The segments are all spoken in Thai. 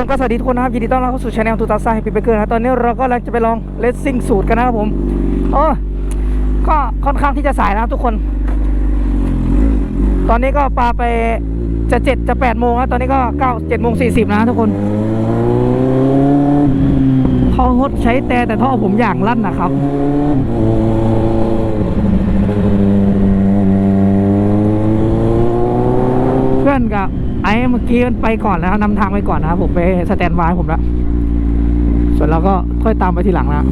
คนก็สวัสดีทุกคนนะครับยินดีต้อนรับเข้าสู่ช anel ตูตาซ่าแฮปปี้เบเกอร์นะตอนนี้เราก็กำลังจะไปลองเลสซิ่งสูตรกันนะครับผมโอ้ก็ค่อนข้างที่จะสายนะครับทุกคน ตอนนี้ก็ปาไปจะเจ็ดจะแปดโมงแล้วตอนนี้ก็เก้าเจ็ดโมงสี่สิบนะทุกคนเขางดใช้แต่แต่ท่อผมอย่างลั่นนะครับ เพื่อนกับไอ้ เมื่อกี้มันไปก่อนแล้วนำทางไปก่อนนะครับผมไปสแตนบายผมแล้วส่วนเราก็ค่อยตามไปทีหลังนะ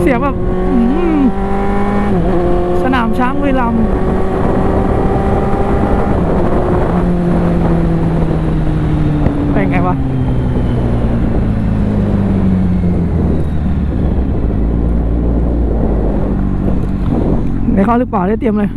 เสียงแบบสนามช้างเวลามย์เป็นไงวะ ใน เข้าหรือเปล่าได้เตรียมเลย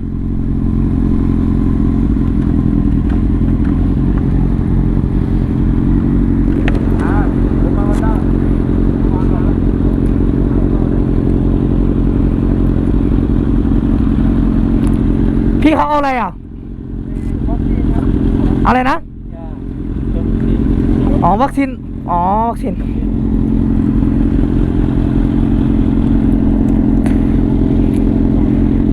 พี่เขาเอาอะไรอะ อะไรนะ อ๋อ วัคซีน อ๋อ วัคซีน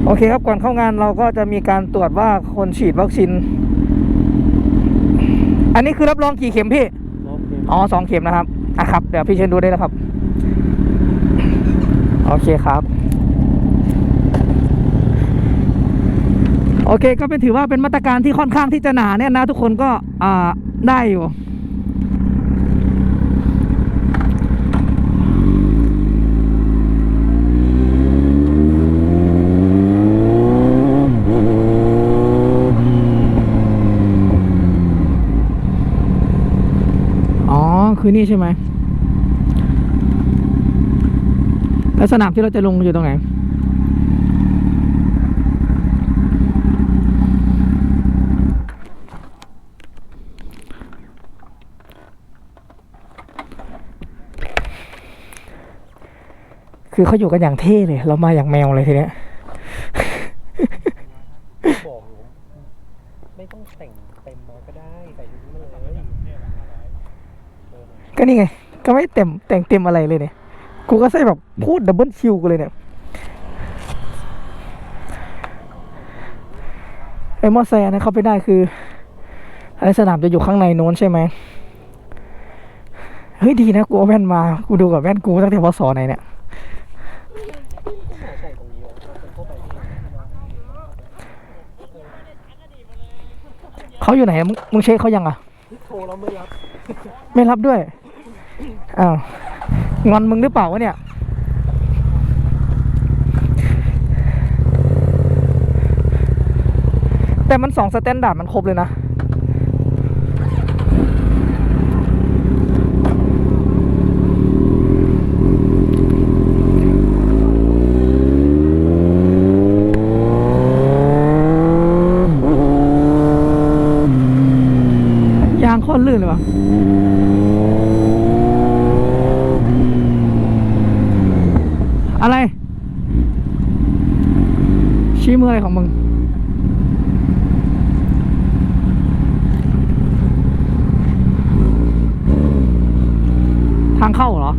โอเคครับก่อนเข้างานเราก็จะมีการตรวจว่าคนฉีดวัคซีน อันนี้คือรับรองกี่เข็มพี่ อ๋อสองเข็มนะครับ อะครับ เดี๋ยวพี่เชิญดูได้แล้วครับ โอเคครับ โอเคก็เป็นถือว่าเป็นมาตรการที่ค่อนข้างที่จะหนาเนี่ยนะทุกคนก็อ่าได้อยู่ อ๋อ คือนี่ใช่ไหมแล้วสนามที่เราจะลงอยู่ตรงไหนคือเขาอยู่กันอย่างเท่เลย เรามาอย่างแมวเลยทีเนี้ย บอกอยู่ไม่ต้องแต่งเต็มมาก็ได้ใส่ชุดนี้มาเลยเออ ก็ นี่ไง ก็ไม่เต็มแต่งเต็มอะไรเลยเนี่ย กูก็ใส่แบบพูดดับเบิลคิวกูเลยเนี่ยไอ้มอไซค์อันนั้นเข้าไปได้คือไอ้สนามจะอยู่ข้างในโน้นใช่ไหมเฮ้ยดีนะกูเอาแว่นมา กูดูกับแว่นกูตั้งแต่พศไหนเนี่ยหาใส่ตรงนี้วะเราเป็นเข้าไปที่เขาอยู่ไหนมึงมึงเช็คเขายังอะโทรแล้วไม่รับ ไม่รับด้วย อ้าว งอนมึงหรือเปล่าวะเนี่ย แต่มันสองสแตนดาร์ดมันครบเลยนะยางโคตรลื่นเลยวะ อะไร ชี้มืออะไรของมึง ทาง เข้าเหรอ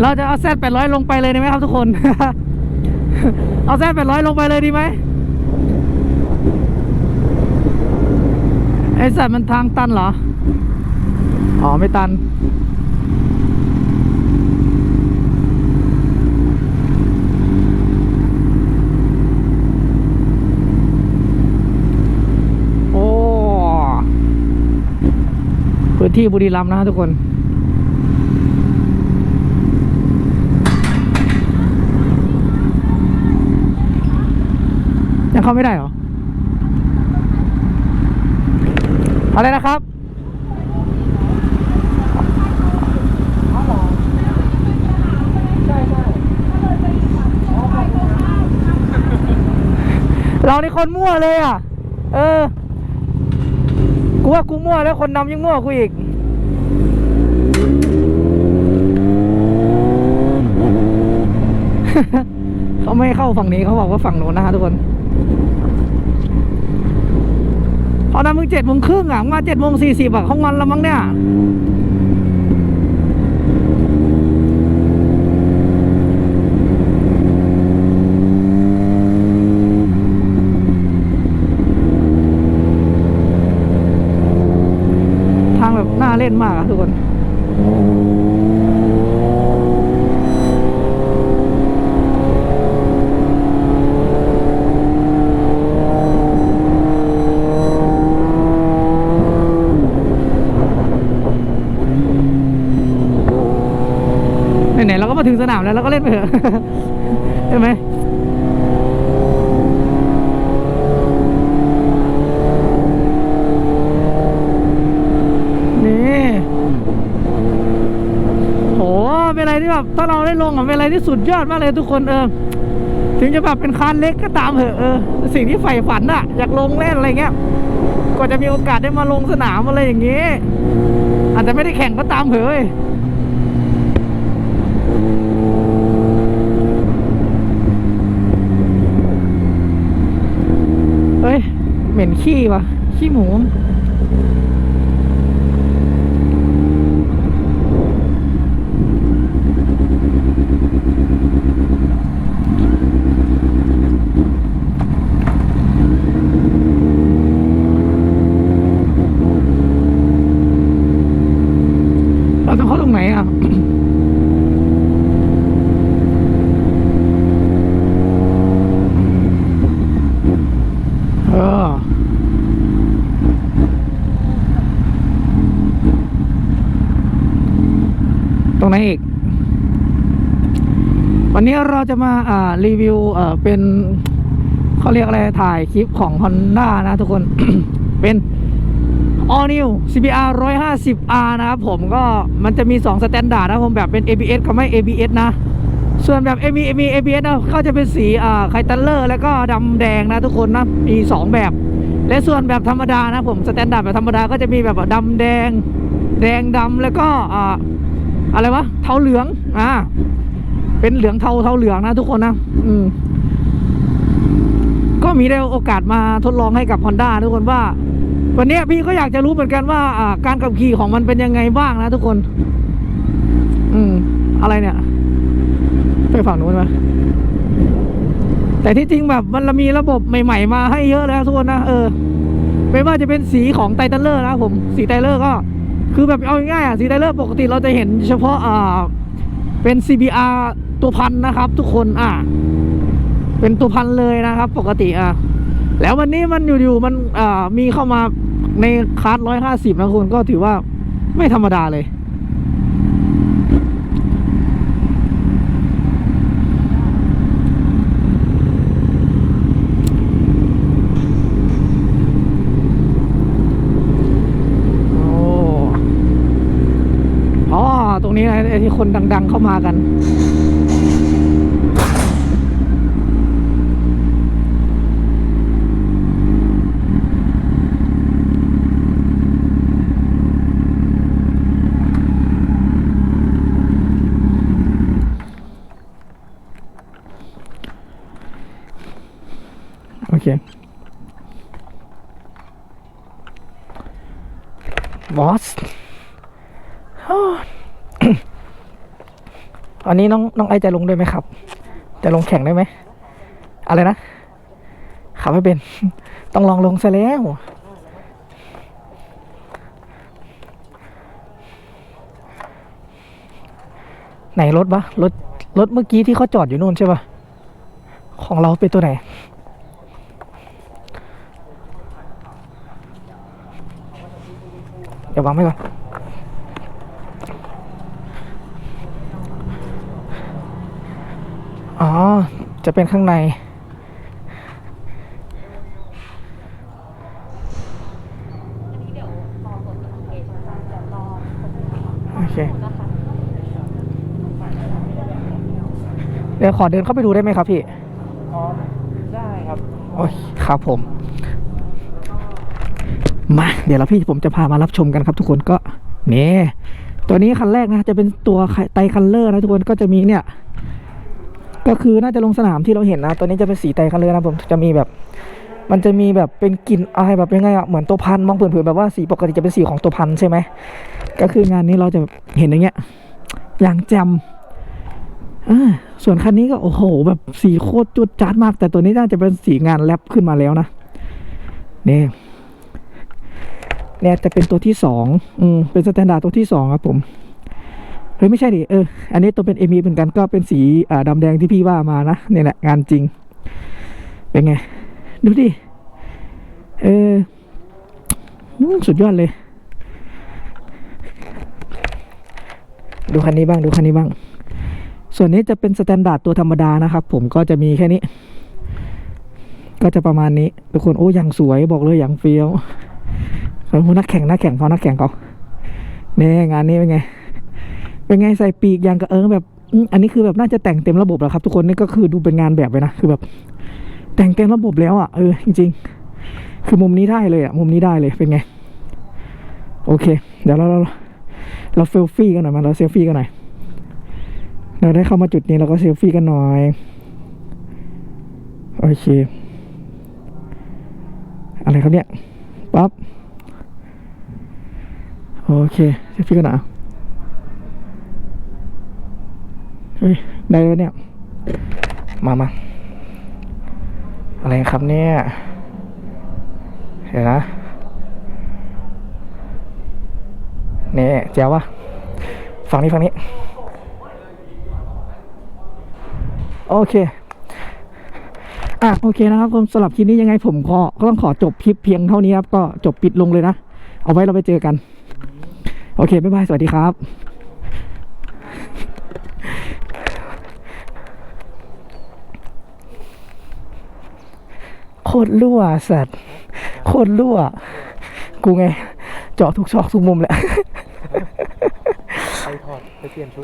เราจะเอาแซดแปดร้อยลงไปเลยได้ไหมครับทุกคน เอาแซดแปดร้อยลงไปเลยดีไหมไอสัตว์มันทางตันเหรอ อ๋อ ไม่ตัน โอ้ พื้ นที่บุรีรัมย์นะทุกคน ยังเข้าไม่ได้เหรอ อะไรนะครับเราในคนมั่วเลยอะ เออ ว่ากูมั่วแล้วคนนำยังมั่วกูอีกเขาไม่เข้าฝั่งนี้เขาบอกว่าฝั่งโน้นนะฮะทุกคนพอนั้นมึงเจ็ดโมงครึ่งอะมึงมาเจ็ดโมงสี่สิบอะเขางอนแล้วมั้งเนี่ย ทางแบบน่า เล่นมากอะทุกคนไหนๆเราก็มาถึงสนามแล้วเราก็เล่นไปเถอะใช่ไหม นี่โหเป็นอะไรที่ แบบถ้าเราได้ลงอะเป็นอะไรที่สุดยอดมากเลยทุกคนเออถึงจะแบบเป็นคานเล็กก็ตามเถอะเออสิ่งที่ใฝ่ฝันอะอยากลงเล่นอะไรเงี้ยกว่าจะมีโอกาสได้มาลงสนามอะไรอย่างงี้อาจจะไม่ได้แข่งก็ตามเถอะเฮ้ย เหม็นขี้วะขี้หมู เราต้องเข้าตรงไหนอะ เออ ต รงไหนอีก วันนี้เราจะมาอ่ารีวิวเอ่อเป็นเขาเรียกอะไรถ่ายคลิปของ Honda นะทุกคน เป็น All New CBR 150R นะครับผมก็มันจะมี2สแตนดาร์ดนะผมแบบเป็น ABS กับไม่ ABS นะ ส่วนแบบ AB AB ABS นะก็จะเป็นสีอ่าไคตัลเลอร์แล้วก็ดำแดงนะทุกคนนะ มี 2 แบบ และส่วนแบบธรรมดานะผมสแตนดาร์ดแบบธรรมดาก็จะมีแบบดำแดง แดงดำแล้วก็อ่า อะไรวะเทาเหลืองอ่าเป็นเหลืองเทาเทาเหลืองนะทุกคนนะอืมก็มีได้โอกาสมาทดลองให้กับ Honda ทุกคนว่า วันนี้พี่ก็อยากจะรู้เหมือนกันว่าการขับขี่ของมันเป็นยังไงบ้างนะทุกคน อืม อะไรเนี่ย ไปฝั่งนู้นไหมแต่ที่จริงแบบมันมีระบบใหม่ ๆ มาให้เยอะแล้วทุกคนนะเออไม่ว่าจะเป็นสีของไททันเลอร์นะผม สีไทเลอร์ก็ คือแบบเอาง่ายๆอะสีไดเลอร์ปกติเราจะเห็นเฉพาะอ่าเป็น CBR ตัวพันนะครับ ทุกคนอ่าเป็นตัวพันเลยนะครับ ปกติอะแล้ววันนี้มันอยู่ๆมันอ่ามีเข้ามาในคาร์ดร้อยห้าสิบนะคุณก็ถือว่าไม่ธรรมดาเลย โอ้อ๋อ ต รงนี้นะไอ้ที่คนดัง ๆ เข้ามากัน โอเคบอส อันนี้น้องน้องไอจะลงด้วยไหมครับ จะลงแข่งได้ไหม อะไรนะ ขับไม่เป็น ต้องลองลงซะแล้วไหนรถปะรถรถเมื่อกี้ที่เขาจอดอยู่นู่นใช่ปะของเราเป็นตัวไหน เดี๋ยววางไว้ก่อน อ๋อ จะเป็นข้างใน โอเค เดี๋ยวขอเดินเข้าไปดูได้ไหมครับพี่ อ๋อ ได้ครับ โอ้ย ครับผม มา เดี๋ยวเราพี่ผมจะพามารับชมกันครับทุกคนก็ นี่ ตัวนี้คันแรกนะ จะเป็นตัวไตคันเลอร์นะทุกคน ก็จะมีเนี่ย ก็คือน่าจะลงสนามที่เราเห็นนะ ตัวนี้จะเป็นสีไตคันเลอนะผมจะมีแบบ มันจะมีแบบเป็นกลิ่นอะไรแบบยังไงอะเหมือนตัวพันธุ์มองเผินๆแบบว่าสีปกติจะเป็นสีของตัวพันธุ์ใช่ไหมก็คืองานนี้เราจะเห็นอย่างเงี้ยอย่างแจมอ่าส่วนคันนี้ก็โอ้โห แบบสีโคตรจุดจัดมาก แต่ตัวนี้น่าจะเป็นสีงานแรปขึ้นมาแล้วนะเนี่ยเนี่ยจะเป็นตัวที่สองอืมเป็นสแตนดาร์ดตัวที่สองครับผม เฮ้ยไม่ใช่ดิเอออันนี้ตัวเป็นเอมีเหมือนกันก็เป็นสีอ่าแดงที่พี่ว่ามานะเนี่ยแหละงานจริง เป็นไง ดูดิเออสุดยอดเลย ดูคันนี้บ้างดูคันนี้บ้าง ส่วนนี้จะเป็นสแตนดาร์ดตัวธรรมดานะครับ ผมก็จะมีแค่นี้ ก็จะประมาณนี้ทุกคนโอ้ยังสวยบอกเลยอย่างเฟี้ยวโอ้โหนักแข่งนักแข่งเขานักแข่งเขาเนี่ยงานนี้เป็นไง เป็นไงใส่ปีกยางกระเอิงแบบอันนี้คือแบบน่าจะแต่งเต็มระบบแล้วครับ ทุกคนนี่ก็คือดูเป็นงานแบบเลยนะคือแบบ แต่งเต็มระบบแล้วอะเออจริง ๆ คือมุมนี้ได้เลยอะมุมนี้ได้เลยเป็นไง โอเค เดี๋ยวเราเราเราเซลฟี่กันหน่อยมาเราเซลฟี่กันหน่อยเราได้เข้ามาจุดนี้เราก็เซลฟี่กันหน่อยโอเคอะไรครับเนี่ยปั๊บโอเคเซลฟี่กันหน่อยเฮ้ย ได้แล้วเนี่ย มามาอะไรครับเนี่ยเดี๋ยวนะ นี่แจ๋ววะฝั่งนี้ฝั่งนี้ โอเคอะโอเคนะครับผมสำหรับคลิปนี้ยังไงผมก็ก็ต้องขอจบคลิปเพียงเท่านี้ครับ ก็จบปิดลงเลยนะ เอาไว้เราไปเจอกัน โอเค บ๊ายบาย สวัสดีครับ โคตรรั่วสัตว์โคตรรั่ว กูไงเจาะทุกซอกทุกมุมแหละ ไปถอดไปเปลี่ยนชุด